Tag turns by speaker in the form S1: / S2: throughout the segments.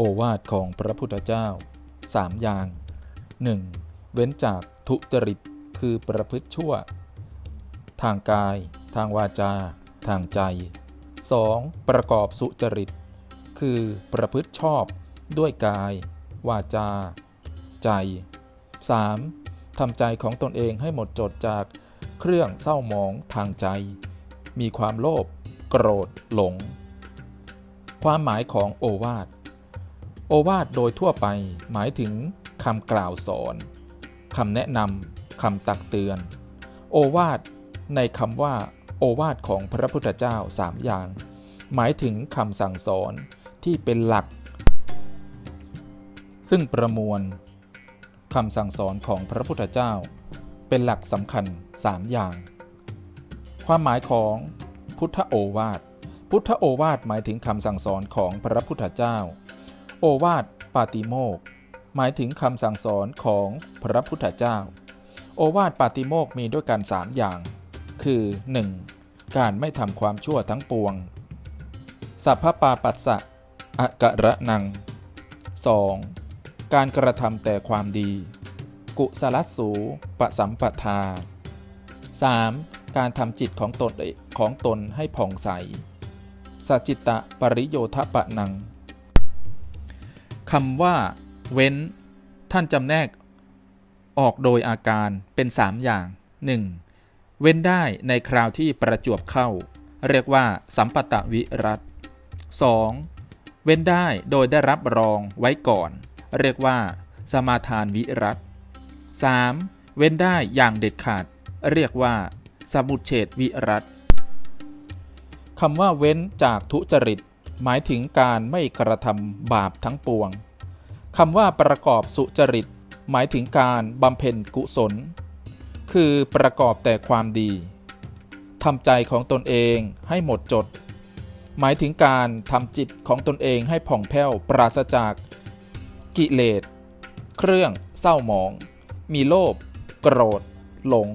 S1: โอวาทของพระพุทธเจ้าสามอย่าง 1. เว้นจากทุจริตคือประพฤติชั่ว ทางกาย ทางวาจา ทางใจ 2. ประกอบสุจริต คือประพฤติชอบด้วยกาย วาจา ใจ 3. ทำใจของตนเองให้หมดจดจากเครื่องเศร้าหมองทางใจ มีความโลภโกรธหลง ความหมายของโอวาท โอวาทโดยทั่วไปหมายถึงคำกล่าวสอนคำแนะนำคำตักเตือน โอวาทในคำว่า โอวาทของพระพุทธเจ้าสามอย่าง หมายถึงคำสั่งสอนที่เป็นหลัก ซึ่งประมวลคำสั่งสอนของพระพุทธเจ้า เป็นหลักสำคัญสามอย่าง ความหมายของพุทธโอวาท พุทธโอวาทหมายถึงคำสั่งสอนของพระพุทธเจ้า โอวาทปาติโมกหมายถึงคำสั่งสอนของพระพุทธเจ้า โอวาทปาติโมกมีด้วยกันสามอย่าง คือ 1. การไม่ทำความชั่วทั้งปวง สัพพปาปัสสะอะกะระนัง 2. การกระทำแต่ความดี กุสลัสสูปสัมปทา 3. การทำจิตของตนของตนให้ผ่องใสสัจจิตะปริโยทปะนัง คำว่า เว้น ท่านจำแนก ออกโดยอาการเป็น 3 อย่าง 1. เว้นได้ในคราวที่ประจวบเข้า เรียกว่า สัมปตะวิรัต 2. เว้นได้โดยได้รับรองไว้ก่อน เรียกว่า สมาทานวิรัต 3. เว้นได้อย่างเด็ดขาด เรียกว่า สมุเฉดวิรัตคำว่าเว้นจากทุจริต หมายถึงการไม่กระทำบาปทั้งปวงคำว่าประกอบสุจริต หมายถึงการบำเพ็ญกุศล คือประกอบแต่ความดีทำใจของตนเองให้หมดจด หมายถึงการทำจิตของตนเองให้ผ่องแผ้วปราศจาก กิเลส เครื่องเศร้าหมอง มีโลภโกรธ หลง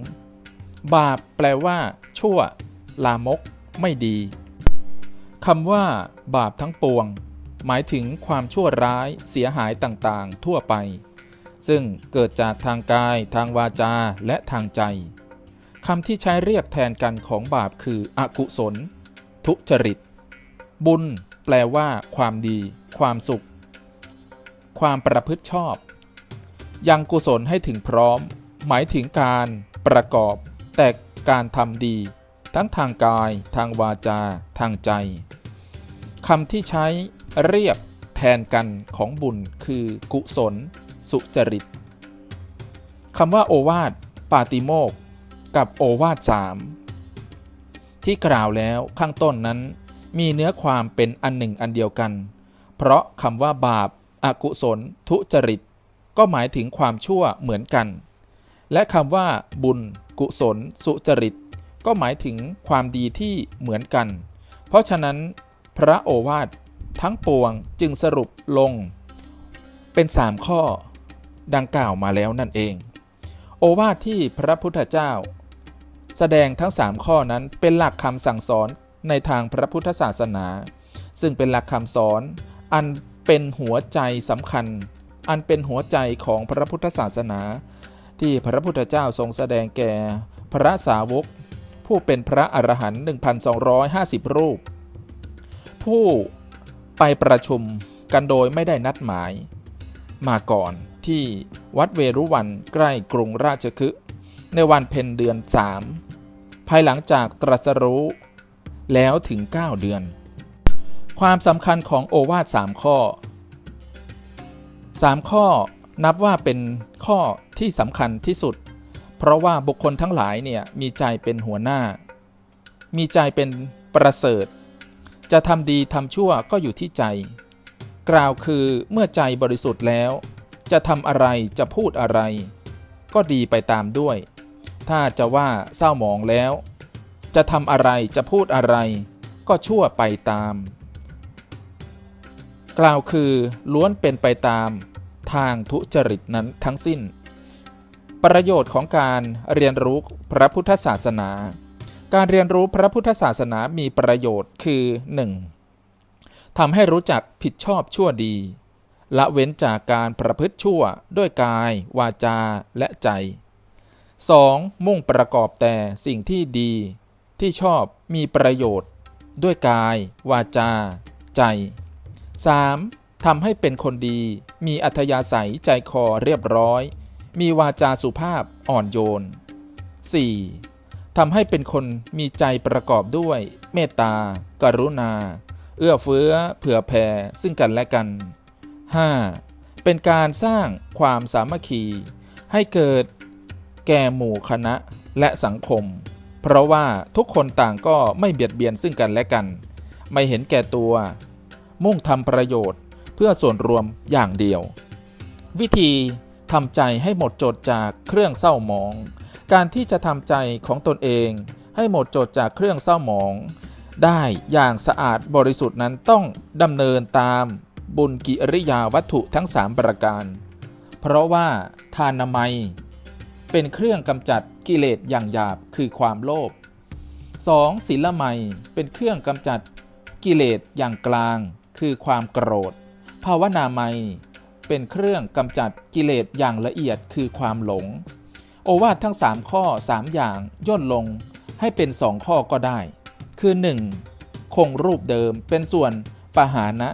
S1: บาปแปลว่า ชั่ว ลามก ไม่ดี คำว่า บาปทั้งปวง หมายถึงความชั่วร้ายเสียหายต่างๆ ทั่วไป ซึ่งเกิดจากทางกาย ทางวาจาและทางใจคำที่ใช้เรียกแทนกันของบาปคืออกุศล ทุจริต บุญ แปลว่า ความดี ความสุข ความประพฤติชอบ ยังกุศลให้ถึงพร้อม หมายถึงการประกอบ แต่การทำดี ทั้งทางกาย ทางวาจา ทางใจ คำที่ใช้เรียกแทนกันของบุญคือกุศล สุจริตคำว่าโอวาทปาติโมกกับโอวาทสามที่กล่าวแล้วข้างต้นนั้น มีเนื้อความเป็นอันหนึ่งอันเดียวกัน เพราะคำว่าบาปอากุศล ทุจริต ก็หมายถึงความชั่วเหมือนกัน และคำว่า บุญ กุศล สุจริต ก็หมายถึงความดีที่เหมือนกัน เพราะฉะนั้น พระโอวาททั้งปวงจึงสรุปลง เป็นสามข้อดังกล่าวมาแล้วนั่นเอง โอวาทที่พระพุทธเจ้า แสดงทั้งสามข้อนั้นเป็นหลักคำสั่งสอนในทางพระพุทธศาสนา ซึ่งเป็นหลักคำสอนอันเป็นหัวใจสำคัญ อันเป็นหัวใจของพระพุทธศาสนา ที่พระพุทธเจ้าทรงแสดงแก่พระสาวก ผู้เป็นพระอรหันต์ 1,250 รูป ผู้ไปประชุมกันโดยไม่ได้นัดหมาย มาก่อนที่วัดเวรุวันใกล้กรุงราชคฤห์ในวันเพ็ญเดือนสามภายหลังจากตรัสรู้ แล้วถึง 9 เดือน ความสำคัญของโอวาทสามข้อ 3 ข้อนับว่าเป็นข้อที่สำคัญที่สุด เพราะว่าบุคคลทั้งหลายเนี่ยมีใจเป็นหัวหน้า มีใจเป็นประเสริฐ จะทำดีทำชั่วก็อยู่ที่ใจ กล่าวคือเมื่อใจบริสุทธิ์แล้ว จะทำอะไรจะพูดอะไร ก็ดีไปตามด้วย ถ้าจะว่าเศร้าหมองแล้ว จะทำอะไรจะพูดอะไร ก็ชั่วไปตาม กล่าวคือล้วนเป็นไปตามทางทุจริตนั้นทั้งสิ้น ประโยชน์ของการเรียนรู้พระพุทธศาสนา การเรียนรู้พระพุทธศาสนามีประโยชน์คือ 1. ทำให้รู้จักผิดชอบชั่วดี ละเว้นจากการประพฤติชั่วด้วยกาย วาจาและใจ 2. มุ่งประกอบแต่สิ่งที่ดี ที่ชอบมีประโยชน์ ด้วยกาย วาจา ใจ 3. ทำให้เป็นคนดี มีอัธยาศัยใจคอเรียบร้อย มีวาจาสุภาพอ่อนโยน 4. ทำให้เป็นคนมีใจประกอบด้วย เมตตา กรุณา เอื้อเฟื้อ เผื่อแผ่ซึ่งกันและกัน 5. เป็นการสร้างความสามัคคี ให้เกิดแก่หมู่คณะและสังคม เพราะว่าทุกคนต่างก็ไม่เบียดเบียนซึ่งกันและกัน ไม่เห็นแก่ตัว มุ่งทำประโยชน์เพื่อส่วนรวมอย่างเดียว วิธีทำใจให้หมดจดจากเครื่องเศร้าหมอง การที่จะทำใจของตนเอง ให้หมดจดจากเครื่องเศร้าหมอง ได้อย่างสะอาดบริสุทธิ์นั้นต้องดำเนินตามบุญกิริยาวัตถุทั้ง 3 ประการ เพราะว่าทานามัย เป็นเครื่องกำจัดกิเลสอย่างหยาบคือความโลภ 2. ศีลไมยเป็นเครื่องกำจัดกิเลสอย่างกลาง คือความโกรธ ภาวนาไมยเป็นเครื่องกำจัดกิเลสอย่างละเอียดคือความหลง โอวาททั้ง 3 ข้อ 3 อย่างย่นลงให้เป็น 2 ข้อก็ได้ คือ 1. คงรูปเดิมเป็นส่วนปหานะ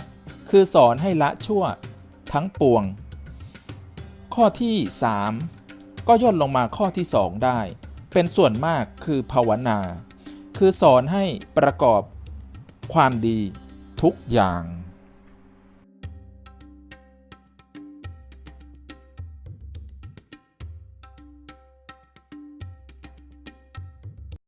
S1: คือสอนให้ละชั่วทั้งปวง ข้อที่ 3 ก็ย่นลงมาข้อที่ 2 ได้ เป็นส่วนมากคือภาวนา คือสอนให้ประกอบความดีทุกอย่าง